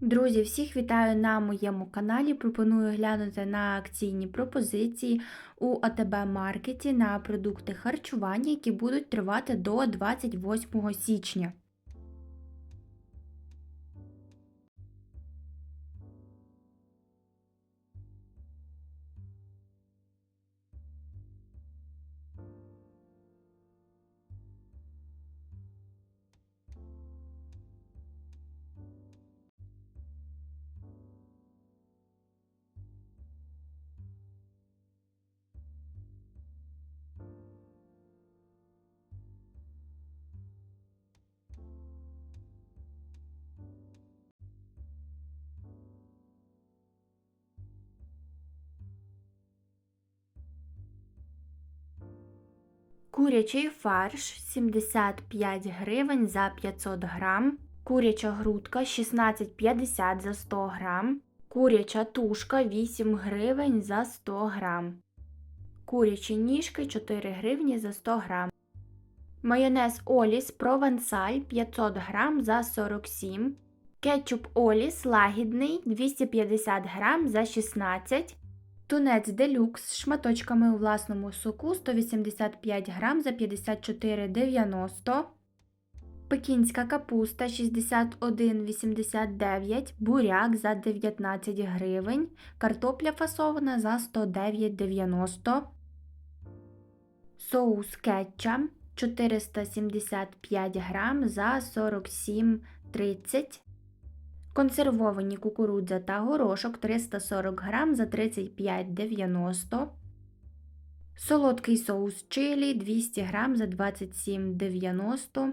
Друзі, всіх вітаю на моєму каналі. Пропоную глянути на акційні пропозиції у АТБ Маркеті на продукти харчування, які будуть тривати до 28 січня. Курячий фарш 75 гривень за 500 грам. Куряча грудка 16,50 за 100 грам. Куряча тушка 8 гривень за 100 грам. Курячі ніжки 4 гривні за 100 грам. Майонез Оліс Провансаль 500 грам за 47. Кетчуп Оліс лагідний 250 грам за 16. Тунець делюкс з шматочками у власному соку 185 грам за 54,90. Пекінська капуста 61,89, буряк за 19 гривень, картопля фасована за 109,90. Соус кетчам 475 грам за 47,30. Консервовані кукурудза та горошок 340 грам за 35,90. Солодкий соус чилі 200 грам за 27,90.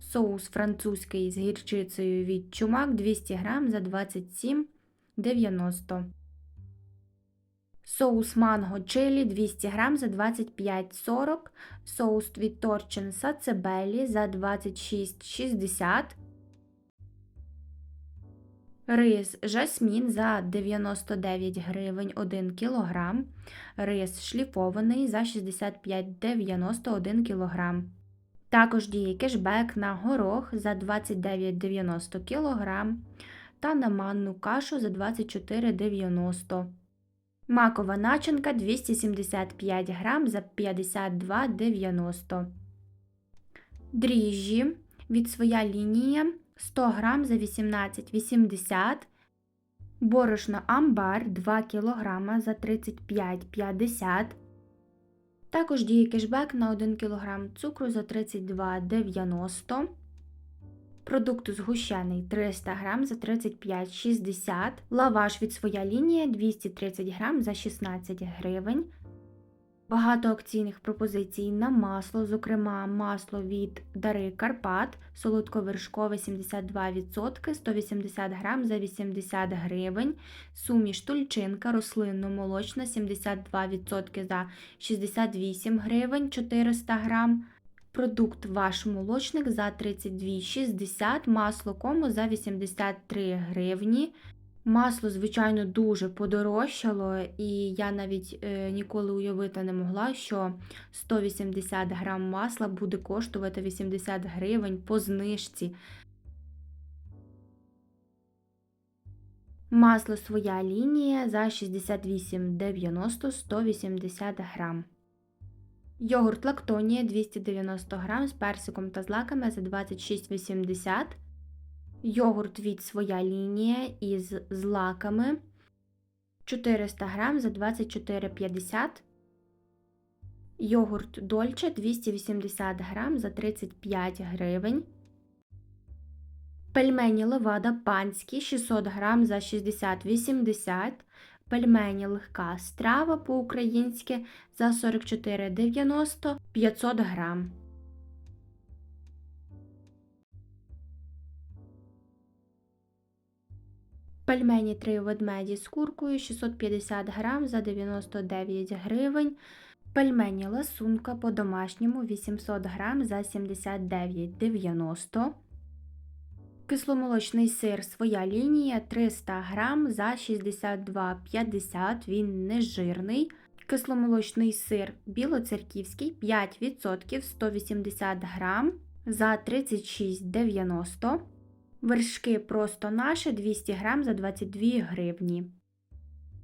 Соус французький з гірчицею від чумак 200 грам за 27,90. Соус манго чилі 200 грам за 25,40. Соус від торчин сацебелі за 26,60. Рис жасмін за 99 гривень 1 кг. Рис шліфований за 65,91 кг. Також діє кешбек на горох за 29,90 кг та на манну кашу за 24,90 Макова начинка 275 грам за 52,90 Дріжджі від своя лінія 100 грам за 18,80 Борошно амбар 2 кг за 35,50 Також діє кешбек на 1 кг цукру за 32,90 Продукт згущений 300 грам за 35,60 Лаваш від своя лінія 230 грам за 16 гривень Багато акційних пропозицій на масло, зокрема, масло від Дари Карпат, солодковершкове 72%, 180 грам за 80 гривень, суміш тульчинка, рослинно-молочна 72% за 68 гривень 400 грам. Продукт ваш молочник за 32,60, масло кому за 83 гривні. Масло, звичайно, дуже подорожчало, і я навіть е, ніколи уявити не могла, що 180 грам масла буде коштувати 80 гривень по знижці. Масло своя лінія за 68,90 180 грам. Йогурт Лактонія 290 грам з персиком та злаками за 26,80 Йогурт від своя лінія із злаками 400 грам за 24,50 Йогурт Дольче 280 грам за 35 гривень. Пельмені левада панські 600 грам за 60,80 Пельмені легка страва по-українськи за 44,90 500 грам. Пельмені три ведмеді з куркою 650 грам за 99 гривень. Пельмені ласунка по-домашньому 800 грам за 79,90 Кисломолочний сир своя лінія 300 грам за 62,50 він не жирний. Кисломолочний сир білоцерківський 5% 180 грам за 36,90 Вершки просто наші 200 грам за 22 гривні.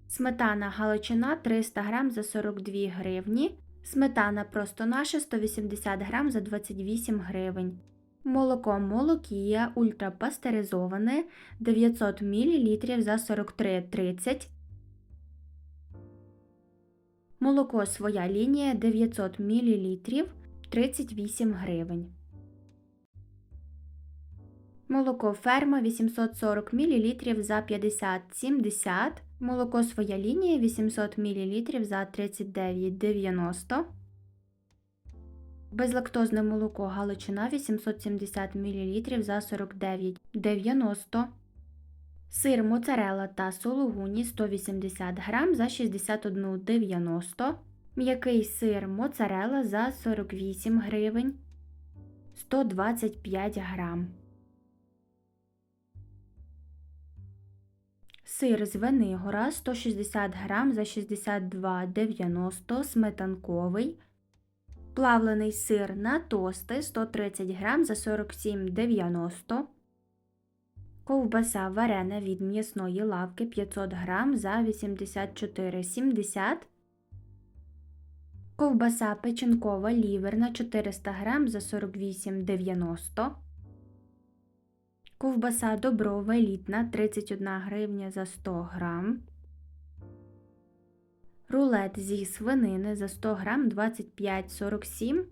Сметана галичина 300 грам за 42 гривні. Сметана просто наша 180 грам за 28 гривень. Молоко Молокія ультрапастеризоване 900 мл за 43,30. Молоко своя лінія 900 мл 38 гривень. Молоко ферма 840 мл за 50,70. Молоко своя лінія 800 мл за 39,90. Безлактозне молоко Галичина 870 мл за 49,90. Сир моцарелла та сологуні 180 грам за 61,90. М'який сир моцарелла за 48 гривень 125 грам. Сир з Венигора 160 грам за 62,90 сметанковий. Плавлений сир на тости 130 грам за 47,90. Ковбаса варена від м'ясної лавки 500 грам за 84,70. Ковбаса печінкова ліверна 400 грам за 48,90. Ковбаса доброва елітна 31 гривня за 100 грам. Рулет зі свинини за 100 грам 25,47.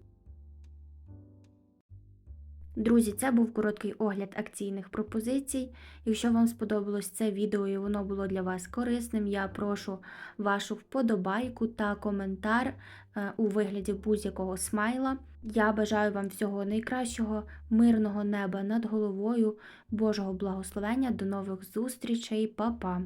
Друзі, це був короткий огляд акційних пропозицій. Якщо вам сподобалось це відео і воно було для вас корисним, я прошу вашу вподобайку та коментар е, у вигляді будь-якого смайла. Я бажаю вам всього найкращого, мирного неба над головою, Божого благословення. До нових зустрічей, Па-па!